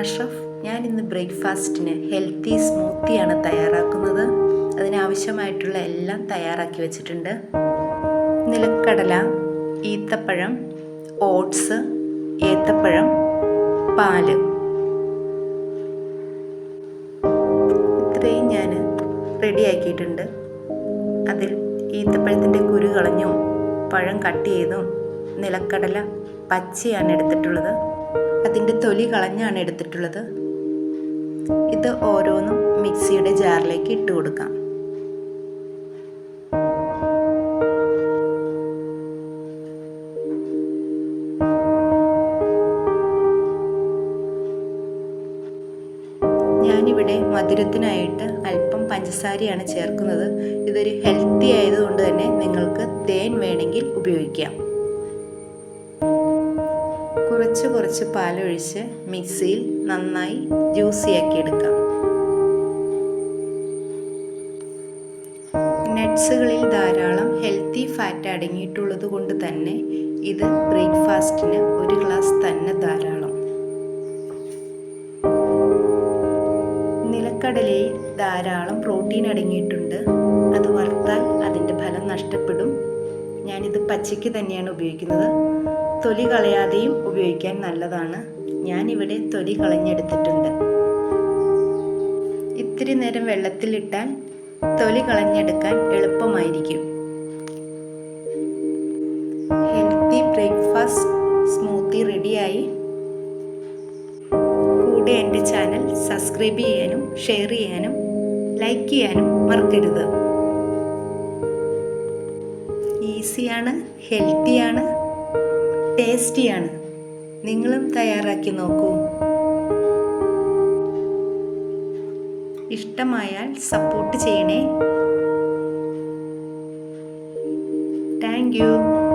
അഷ്റഫ് ഞാൻ ഇന്ന് ബ്രേക്ക്ഫാസ്റ്റിന് ഹെൽത്തി സ്മൂത്തിയാണ് തയ്യാറാക്കുന്നത്. അതിനാവശ്യമായിട്ടുള്ള എല്ലാം തയ്യാറാക്കി വെച്ചിട്ടുണ്ട്. നിലക്കടല ഈത്തപ്പഴം ഓട്സ് ഏത്തപ്പഴം പാൽ. ഇത്രയും ഞാൻ റെഡിയാക്കിയിട്ടുണ്ട്. അതിൽ ഈത്തപ്പഴത്തിന്റെ കുരു കളഞ്ഞും പഴം കട്ട് ചെയ്തും നിലക്കടല പച്ചയാണ് എടുത്തിട്ടുള്ളത്. അതിന്റെ തൊലി കളഞ്ഞാണ് എടുത്തിട്ടുള്ളത്. ഇത് ഓരോന്നും മിക്സിയുടെ ജാറിലേക്ക് ഇട്ട് കൊടുക്കാം. ഞാനിവിടെ മധുരത്തിനായിട്ട് അല്പം പഞ്ചസാരയാണ് ചേർക്കുന്നത്. ഇതൊരു ഹെൽത്തി ആയതുകൊണ്ട് തന്നെ നിങ്ങൾക്ക് തേൻ വേണമെങ്കിൽ ഉപയോഗിക്കാം. കുറച്ച് കുറച്ച് പാലൊഴിച്ച് മിക്സിയിൽ നന്നായി ജ്യൂസിയാക്കി എടുക്കാം നട്ട്സുകളിൽ ധാരാളം ഹെൽത്തി ഫാറ്റ് അടങ്ങിയിട്ടുള്ളത് കൊണ്ട് തന്നെ ഇത് ബ്രേക്ക്ഫാസ്റ്റിന് ഒരു ഗ്ലാസ് തന്നെ ധാരാളം. നിലക്കടലയിൽ ധാരാളം പ്രോട്ടീൻ അടങ്ങിയിട്ടുണ്ട്. അത് പച്ചയ്ക്ക് തന്നെയാണ് ഉപയോഗിക്കുന്നത്. തൊലി കളയാതെയും ഉപയോഗിക്കാൻ നല്ലതാണ്. ഞാനിവിടെ തൊലി കളഞ്ഞെടുത്തിട്ടുണ്ട്. ഇത്തിരി നേരം വെള്ളത്തിലിട്ടാൽ തൊലി കളഞ്ഞെടുക്കാൻ എളുപ്പമായിരിക്കും. ഹെൽത്തി ബ്രേക്ക്ഫാസ്റ്റ് സ്മൂത്തി റെഡിയായി. കൂടെ എന്റെ ചാനൽ സബ്സ്ക്രൈബ് ചെയ്യാനും ഷെയർ ചെയ്യാനും ലൈക്ക് ചെയ്യാനും മറക്കരുത്. ഈസിയാണ് ഹെൽത്തിയാണ് ടേസ്റ്റിയാണ്. നിങ്ങളും തയ്യാറാക്കി നോക്കൂ. ഇഷ്ടമായാൽ സപ്പോർട്ട് ചെയ്യണേ. Thank you.